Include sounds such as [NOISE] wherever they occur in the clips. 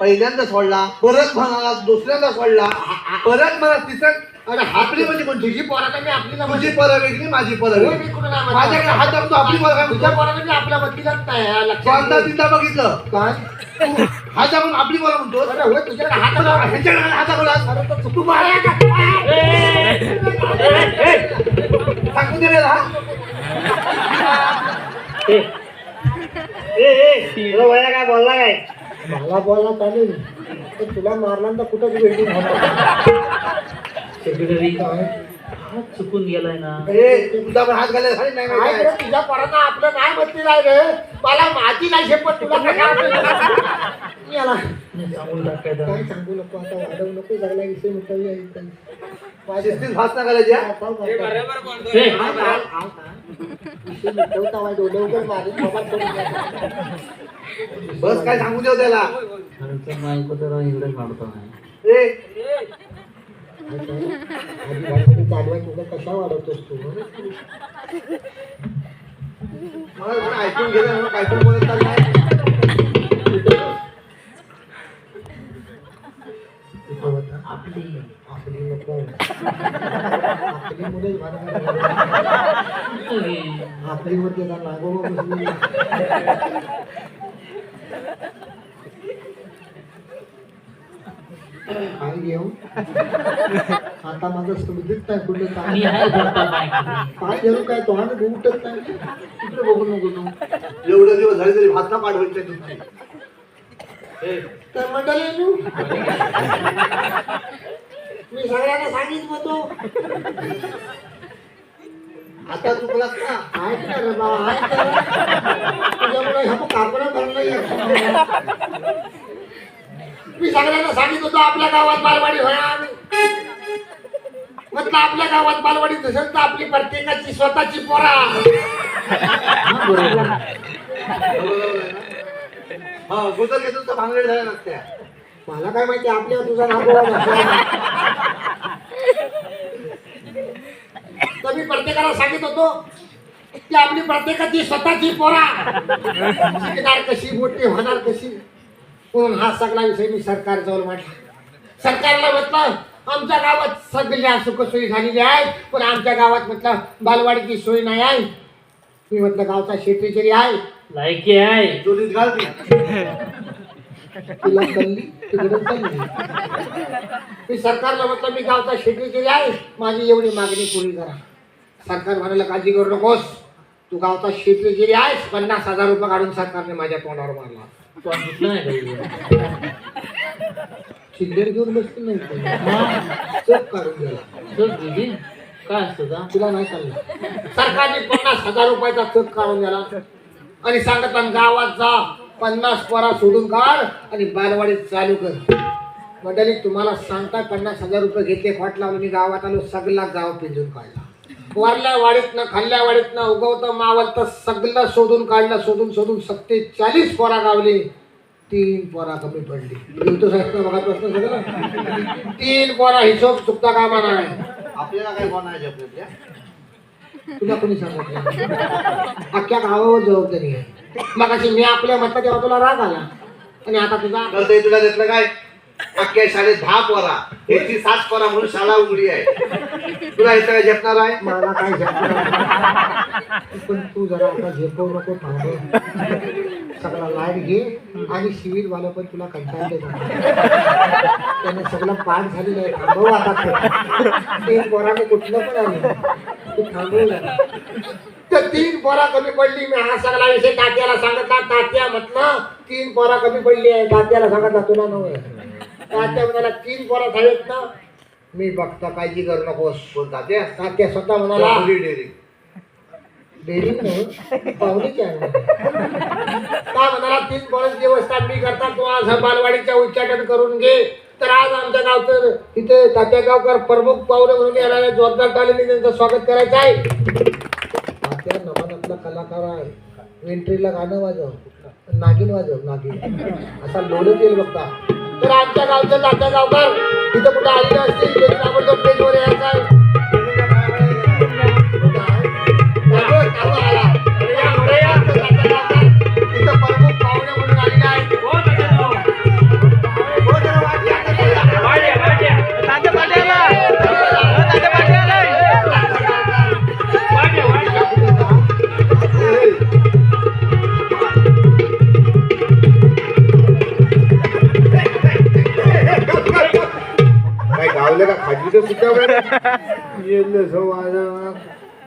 पहिल्यांदा सोडला परत म्हणाला दुसऱ्यांदा सोडला परत मला तिसऱ्या अरे आपली म्हणजे कोणती तुझी पोराला मी आपली तुझी परत वेगळी माझी वेगळी म्हणत. माझ्याकडे हात दाबतो आपली काय तुझ्या? पोराला मी आपल्या बदलीलाच नाही हा, लक्षात. तीनदा बघितलं काय हात दाबून आपली बरं म्हणतो तुझ्याकडे हात. ह्यांच्याकडे हात तो मारा हा काय बोलला काय मला बोलला चालेल पण तुला मारला तर कुठं वेल्डिंग होणार सेक्रेटरी काय? हात चुकून गेलाय ना ए, तुझा पण हात घालायला खाली नाही काय माहिती रे, आहे. तुझ्या पोरांना आपलं नाही म्हटली नाही रे मला माझी नाही शेपट तुला कशा वाटली? याला नाही, सांगून टाकायचं काय सांगू नको आता वाढवू नको सगळा विषय मिटवूया शिस्तीत ना घालायची हा? हे? विषय मिटवता बाबा करून द्या. बस काय सांगू देऊ त्याला इकडे तुला कशा वाढवतोस तू ऐकून गेलं काय पण बोलत. आपली आपली आपली मुले आपली मध्ये काय घेऊ आता माझं समजत नाही कुठे मी काय. काय घेऊ काय तो आम्ही उठत नाही. इकडे बघू नको तू एवढं दिवस झाले तरी भात ना पाठवायचे तुमची. तर मंडळी मी मी सगळ्यांना सांगितलं होतो. आता चुकलास ना काय बाबा काय कर तुझ्यामुळे ह्या कापड भरलं मी सगळ्यांना सांगित होतो आपल्या गावात बालवाडी होया आम्ही. म्हटलं आपल्या गावात बालवाडी नसेल तर आपली प्रत्येकाची स्वतःची पोरा हा, बरोबर गुजर घेतो तर भांगड झाल्या नसत्या मला काय माहिती आपल्या तुझा. तर मी प्रत्येकाला सांगित होतो की आपली प्रत्येकाची स्वतःची पोरा शिकणार कशी मोठी होणार कशी? म्हणून हा सगळा विषय मी सरकार जवळ मांडला सरकारला म्हटलं आमच्या गावात सगळ्या सुखसोयी झालेल्या आहेत पण आमच्या गावात म्हटलं बालवाडीची सोय नाही आहे. मी म्हटलं गावचा शेट्रीचेरी आहे. लायकी आहे. चोरीत घालती तिला कळली तिकडे चालली मी सरकारला म्हटलं मी गावचा शेट्रीचेरी आहे माझी एवढी मागणी पुरी करा. सरकार म्हणाला काळजी करू नकोस. तू गावचा शेट्रीचेरी आहेस पन्नास हजार रुपये काढून सरकारने माझ्या तोंडावर मारला. चिल्लर घेऊन बसली नाही चोप काढून गेला चल दीदी काय असतं का तुला नाही चाललं सरकारने पन्नास हजार रुपयाचा चोप काढून गेला आणि सांगत गावात जा. पन्नास पोरा सोडून काढ आणि बालवाडीत चालू कर. मंडळी तुम्हाला सांगता पन्नास हजार रुपये घेतले फाट लावून मी गावात आलो सगळा गाव पिंजून काढला. वरल्या वाडीतनं खाल्ल्या वाडीतनं उगवतं मावलतं सगळं शोधून काढलं शोधून शोधून सत्तेचाळीस पोरा गावले. तीन पोरा कमी पडली. जेवतो साहेब बघा प्रश्न सगळं? तीन पोरा हिशोब चुकता कामा नाही आपल्याला काय आपल्या तुला कोणी सांगितलं अख्ख्या गावावर जबाबदारी आहे. मग अशी मी आपल्या तेव्हा तुला राग आला. आणि आता तुझा तुला देतलं काय? अख्ख्या शाळेत दहा पोरा. याची सात पोरा म्हणून शाळा उघडी आहे. तुला इथं काय झेपणार आहे? मला काय झेपणार पण तू जरा आता झेपवू नको थांबव सगळा लाइट घे आणि सिव्हिल वाला पण तुला कंटाळले त्याने सगळं पाठ झालेलं आहे. थांबव आता तीन पोराने कुठलं पण आलं तू थांबवलं तर तीन पोरा कमी पडली. मी हा सगळा विषय तात्याला सांगितला. तात्या म्हटलं तीन पोरा कमी पडली आहे. तात्याला सांगितला तुला नव्हे. तात्या म्हणाला तीन पोरा झालेत ना मी बघता काळजी करू नकोस कोण तात्या तात्या स्वतः म्हणाला डेअरी. डेअरी नाही पाहुणीची आहे म्हणाला तीन देवस्थान मी करता तू आज बालवाडीच्या उच्चाटन करून घे. तर आज आमच्या गावचं तिथे तात्या गावकर प्रमुख पाहुणे म्हणून येणाऱ्या जोरदार तालीने त्यांचं स्वागत करायचं आहे. तात्या नवानातला कलाकार आहे. एंट्रीला गाणं वाजव नागिन वाजव नागिन. असा लोलत येईल बघता. तर आमच्या गावचं तात्या गावकर तिथं कुठं आलेलं असतील आपण [LAUGHS] इथं सुद्धा काय येलं सो माझं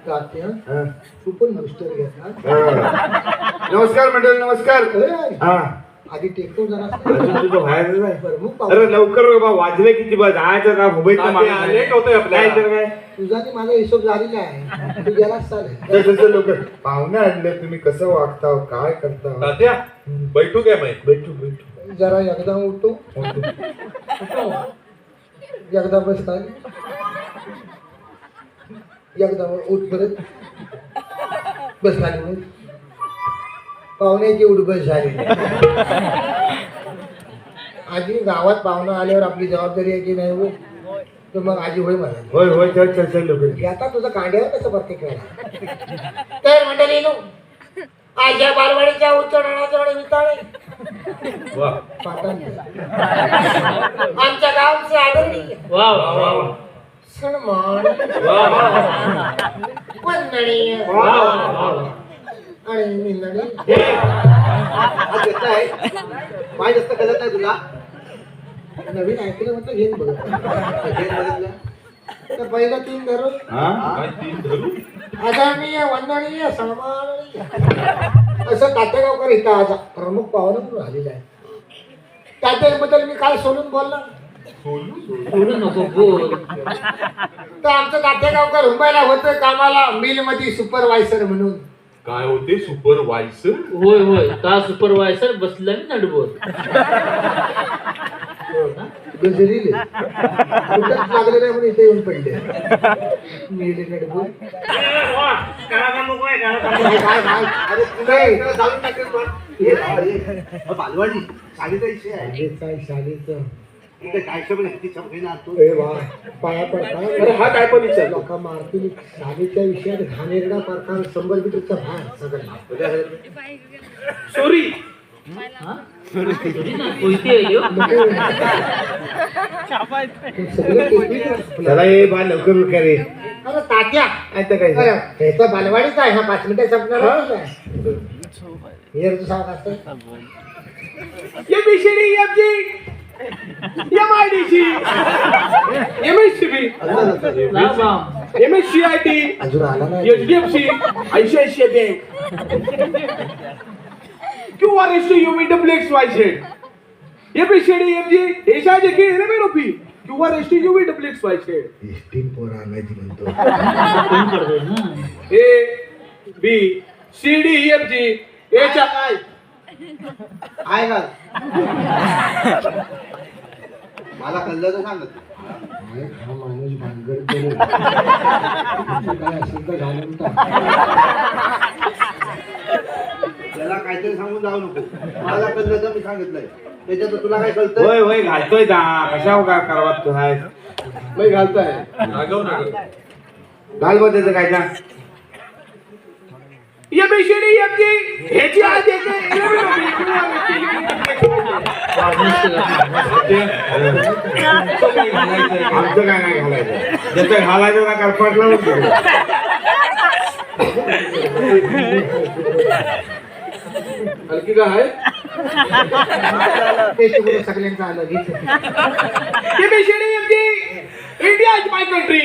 तात्या हा. तू पण बूस्टर घेतला हा. नमस्कार मंडळ नमस्कार। हा। आधी टेकतो जरा तुझं व्हायचं आहे प्रमुख अरे पाहुणे लवकर वाजले किती बा जायचं का मुंबईत लेट होतोय काय तर काय तुझा आणि माझा हिशोब झालेला आहे. तू गेलाच चालेल लवकर. पाहुणे आणले तुम्ही कसं वागता काय करता तात्या बैठू काय माहीत भेटू भेटू जरा एकदा उठतो एकदा बस काय एकदा उठ परत. बस खाली बस पाहुण्याची उठ बस झाली आजी गावात पाहुणा आल्यावर आपली जबाबदारी आहे की नाही हो? तर मग आजी होय मला होय होय चल चल चल लवकर. आता तुझं कांड्यावर कसं प्रत्येक वेळा तर मंडळी आजच्या बालवाडीच्या वा. पाटण आमच्या गावचे आदरणीय वा वा वा वा. सन्मान वा वा वंदनीय. वा वा वा आणि निंदनीय. हा. आहे. पाय जास्त कळत नाही तुला. नवीन ऐकलं म्हटलं घेऊन बघ. घेत बघितलं तर पहिलं तीन हा? धरू आदरणीय वंदनीय सन्माननीय. असं तात्यागावकर इथं आज प्रमुख पाहुणा म्हणून आलेला आहे तात्याबद्दल मी काय सोडून बोलला सोडू नको बोल. तर आमचं तात्यागावकर मुंबईला होतं कामाला मिलमध्ये सुपरवायझर म्हणून. काय होते? सुपरवायझर होय होय. का सुपरवायझर बसला मी नडबोर गजरीले. कुठंच लागलं नाही म्हणून इथे येऊन पडले. मेले नडबूड. काय, काय, काय? अरे तुला इकडं जाऊन टाकेल पण. हे बाबा, बालवाडी साडीचा विषय आहे. शाळेचा. आहे, शाळेचं. इथे काय शब्द आहे, ती शब्द ना तू ए वा, पाया पडता हा काय पण विचार लोक मारतील शाळेच्या विषयात घाणेरडा प्रकार शंभर मीटरचा भार सगळा. सॉरी. हा? चला बा लवकर उठा रे अरे तात्या. आता काय? अरे हे तर बालवाडीच आहे हा पाच मिनिटं संपणार हे? तू सांग असं ये बिशेरी F G M I D C M S C B M S C I T H D F C ICICI bank Q R S T U me W X Y Z A B C D F G Esha J K L M P Q R S T U me W X Y Z एसटीन पोरं आणायची म्हणतो. A B C D F G H I आहे का? मला कळलं तर सांगत काय हा माणूस भानगड करेल काय असेल तर घालून टाक. त्याला काहीतरी सांगून जाऊ नको. मला कळलं तर मी सांगितलंय. त्याच्यात तुला काय कळतं? होय होय घालतोय दा. कशा का करवात तू हाय? होय घालतोय. घाल बघ त्याचं काय का ये एफ जी ह्याची आज येते आमचं काय नाही घालायचं. ज्याचं घालायचं ना करपाटला हलकी का आहे? ते तिकडे सगळ्यांचं आलं इंडिया इज माय कंट्री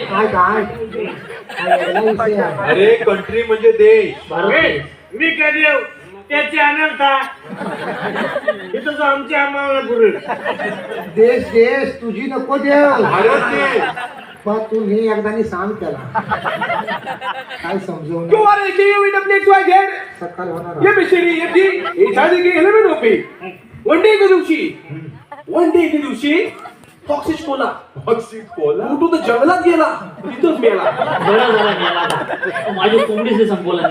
काय काय? अरे कंट्री म्हणजे देश. मी कधी येऊ? त्याची अनर्था इथं आमच्या आम्हाला पुरेल देश देश तुझी नको देव. भारत देश. पण तू हे एकदानी सांग त्याला. काय समजवून Q R S T U W X Y Z सकाळ होणार ये जी हे की होते वन डे एके दिवशी. वन डे एके दिवशी टॉक्सिक कोला टॉक्सिक कोला कुठं तर जंगलात गेला. तिथंच मेला. बरा झाला गेला आता. माझी कोंबडीच संपवला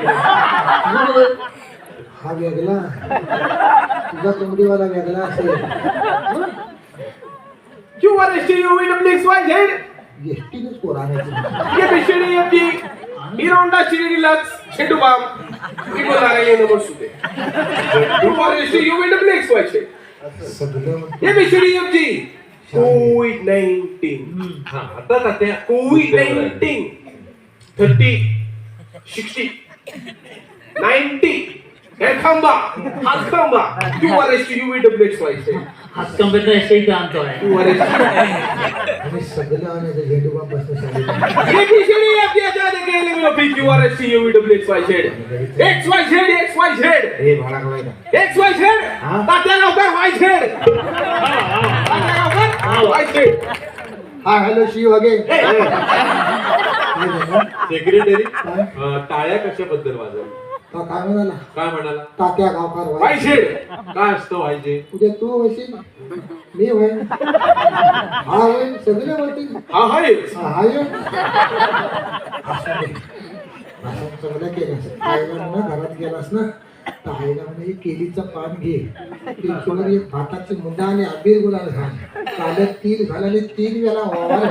हा वेगळा. तुझा कोंबडीवाला वेगळा असेल. Q R S T U W X Y Z? एसटीनेच पोराण्याची ये बिशेरी एफ जी हिरोंडा शिरी डिलक्स. शेडू बाम. इको नारायण नमोर सुदे Q R S T U W X Y Z. सगळं ये बिशेरी एफ जी कोविड नाईन्टीन हा आता Tatya COVID nineteen thirty sixty ninety हे खांबा हात खांबा Q R S U V W X Y Z हातकंबेचा S इथं आणतोय क्यू आर एस आणि सगळं आणि झेंडूबा बसणं शाळेत ABCD FG Azad K element P Q R S U W X Y Z X Y Z X Y Z हे भाडा कळायला एक्स वाय झेड हा? तात्या गावकर वाय झेड हा हॅलो शी वगे सेक्रेटरी टाळ्या कशाबद्दल वाजवल्या? तो काय म्हणाला? काय म्हणाला? तात्या गावकार व्हाय झेड काय असतं व्हायचे? उद्या तू होशील मी होईन हा होईन सगळे होतील हा हाय. हा हा येऊ असं दे. असं आईला म्हणा घरात गेलास ना? तर आईला म्हणे हे केलीचं पान घे. एक भाताची मुंडा आणि अबीर गुलाल घाल. काल्यात तीन घाल आणि तीन वेळा वावर.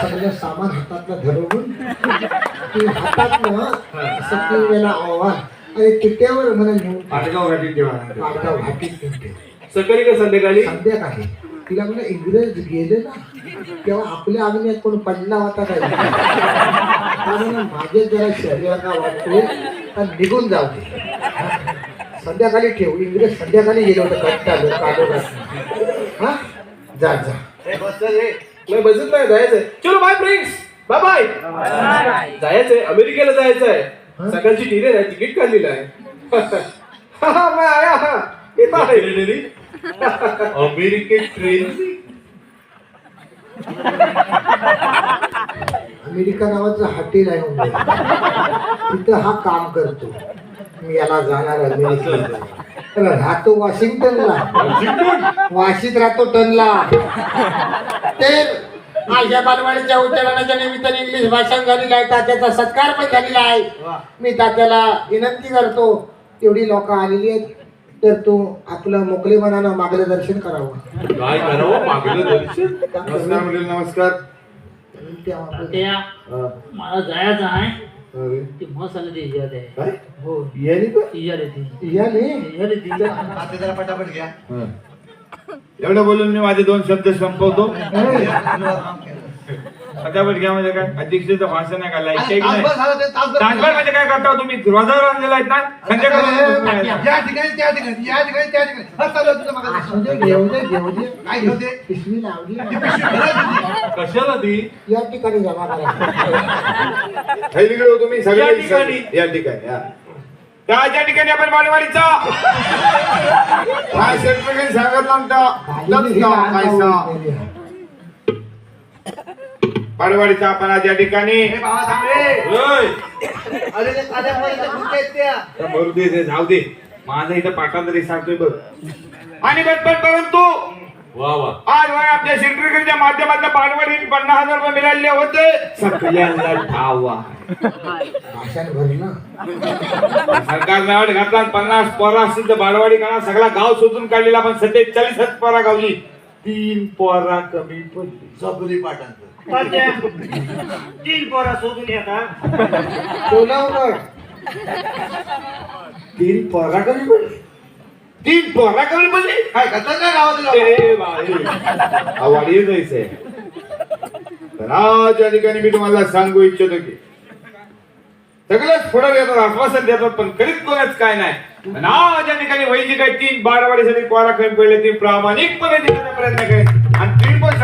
सगळं सामान हातातलं धरवून ती हातात ना असं तीन वेळा आव्हान आणि तिट्यावर म्हणा नेऊन पाडगाव घाटीत जेव्हा घाटीत. सकाळी का संध्याकाळी? संध्याकाळी. तिला म्हणजे इंग्रज गेले ना तेव्हा आपल्या अग्न्यात कोण पडला होता काय? कारण माझे जरा शरीराला वाटतोय निघून जाऊ दे. संध्याकाळी ठेव. इंग्रज संध्याकाळी गेलो होतं कट्टा काढून हा? जा जा. हे बस रे. नाही बसत नाही जायचंय. चलो बाय फ्रेंड्स बाय बाय जायचंय. अमेरिकेला जायचंय. सकाळची ट्रेन आहे तिकीट काढलेलं आहे. [LAUGHS] हा, हा, मैं आया हा येतो आहे अमेरिकेत ट्रेन [LAUGHS] अमेरिका नावाचं हॉटेल आहे तिथं हा काम करतो. मी याला जाणार अमेरिकेला. राहतो वॉशिंग्टनला. वाशीत राहतो टनला. ते माझ्या बालवाडीच्या उच्चारणाच्या निमित्ताने इंग्लिश भाषण झालेलं आहे. तात्याचा सत्कार पण झालेला आहे. मी तात्याला विनंती करतो. एवढी लोक आलेली आहेत. तर तू आपलं मोकळेपणानं मागलं दर्शन करावं. काय करावं? मागलं दर्शन नमस्कार. मुलीला नमस्कार तेव्हा त्या मला जायचं आहे. ती मस्त आली ती इजाद आहे काय? हो. याने का? इजाद आहे ती. या नाही इजाद आहे ती आता जरा पटापट घ्या. हं. एवढं बोलून मी माझे दोन शब्द संपवतो. फटाफट घ्या म्हणजे काय? अध्यक्षाचं भाषण आहे का? आहे की नाही? तासभर झालं ते तासभर तासभर म्हणजे काय करता हो तुम्ही? आणलेला आहेत ना? संध्याकाळी या ठिकाणी त्या ठिकाणी या ठिकाणी त्या ठिकाणी. हा चालू आहे तुझं असू मागं. दे घेऊ दे घेऊ दे. काय घेऊ दे? पिशवी लावली. ती पिशवी भरत होती. कशाला ती? या ठिकाणी जमा करा थैलीकडे हो तुम्ही या ठिकाणी. या ठिकाणी हा. त्या ठिकाणी आपण बालवाडीचा [LAUGHS] काय सेक्रेटरी सांगितलं ना पैसा पाडवाडीचा आपण आज या ठिकाणी हे बाबा थांब रे. ओय, अरे ते साध्या पोरीच्या खुर्च्या आहेत त्या. त्या मरू दे जाऊ दे. माझा इथं पाठांतरी सांगतोय बघ. आणि पण परंतु वा वा. आज वय आपल्या सेक्रेटरीच्या माध्यमातून बालवाडी पन्नास हजार रुपये मिळाले होते. सगळ्यांना भाषण भरलं सरकार घातला पन्नास पोरा असतील तर बालवाडी करा सगळा गाव शोधून काढलेला पण सध्या चाळीसच पोरा गावली. तीन पोरा कमी पडली. सबरी तीन पोरा येतात तीन पोरा कमी पडली तीन पोरा कमी पडली काय करतात काय बाई, आवाडी जायचंय. तर आज या ठिकाणी मी तुम्हाला सांगू इच्छितो की सगळंच पुढे देतात आश्वासन देतात पण करीत कोणच काय नाही. आणि आज या ठिकाणी वैदिक तीन बारावाडीसाठी कोरा कमी पडले ती प्रामाणिकपणे देण्याचा प्रयत्न करेन. आणि ती पण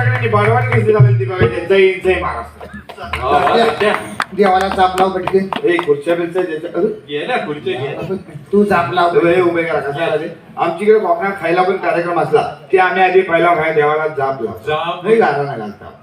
ती बघायची जय जय महाराष्ट्र. हा, त्या. देवाला चाप लाव पटके ए, खुर्च्या बिरच्या ज्याच्या- अरे, घे ना खुर्च्या घे. तू चाप लाव. हे उभे करा कसं ते? आमच्याकडे कोकणात खायला पण कार्यक्रम असला की आम्ही आधी पहिला खाय देवाला जाप नाही गारा नाही घालता